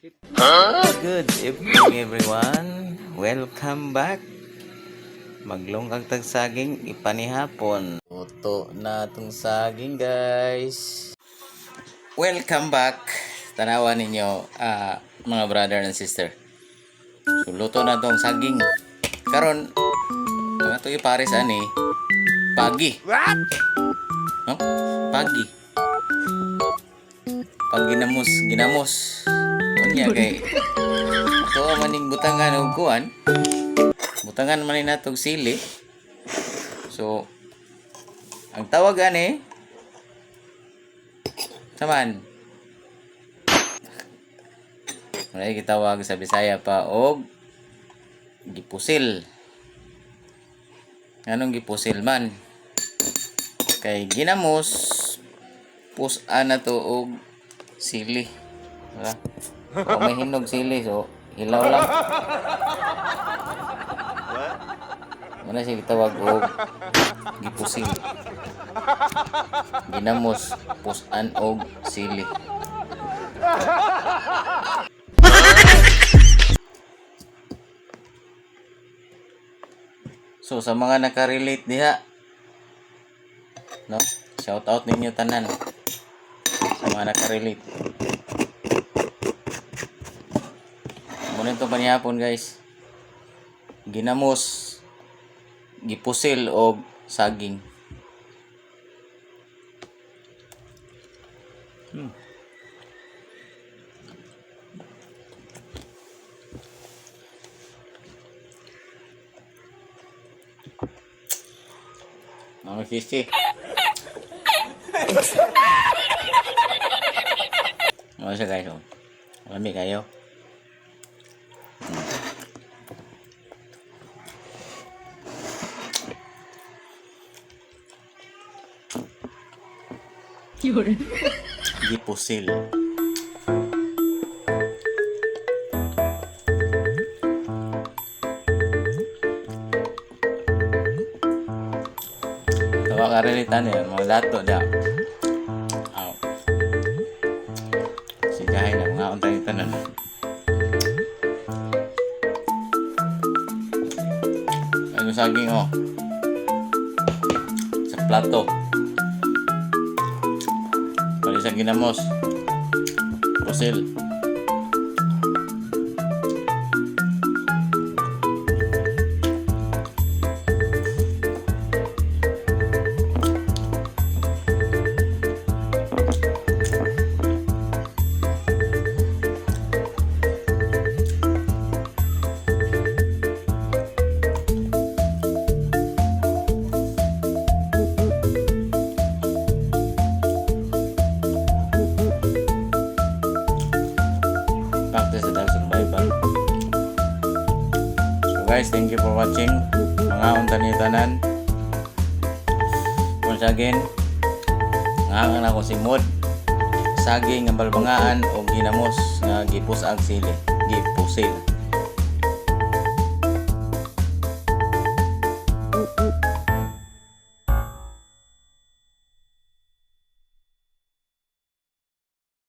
Good evening everyone. Welcome back. Maglongkag tag saging ipanihapon. Luto na tong saging guys. Welcome back. Tanawa ninyo ah, mga brother and sister. So, luto na tong saging. Karon ang ato ipares ani pagi. No? Pagi. Pag ginamos, ginamos. Unya kay ang maning butangan og kuan. Butangan man natog sili. So ang tawag ani Saman. Wala gitawag sa Bisaya pa og gipusil. Anong gipusil man? Kay ginamos pusan na to og sili. Wala. O may hinog sili so hilaw lang. Wala siya gitawag og gipusil. Ginamos pusan og sili. So sa mga nakarelate diha no shout out ninyo tanan sa mga nakarelate Muna ito panihapon guys ginamos gipusil og saging hmm. Mga sisi. Ano siya guys? Oh. Malamig kayo. Gipusil. Tawa ka rin ito yan, mga dato da. Aw. Si Jahay na, mga untay ito Ano saging oh. Sa plato. Pali sa ginamos. Pusil. Bible. So guys, thank you for watching. Mga untan ni tanan. Once again, nga ako si Mod. Saging nga balbangaan o ginamos nga gipus ang sili. Gipusil.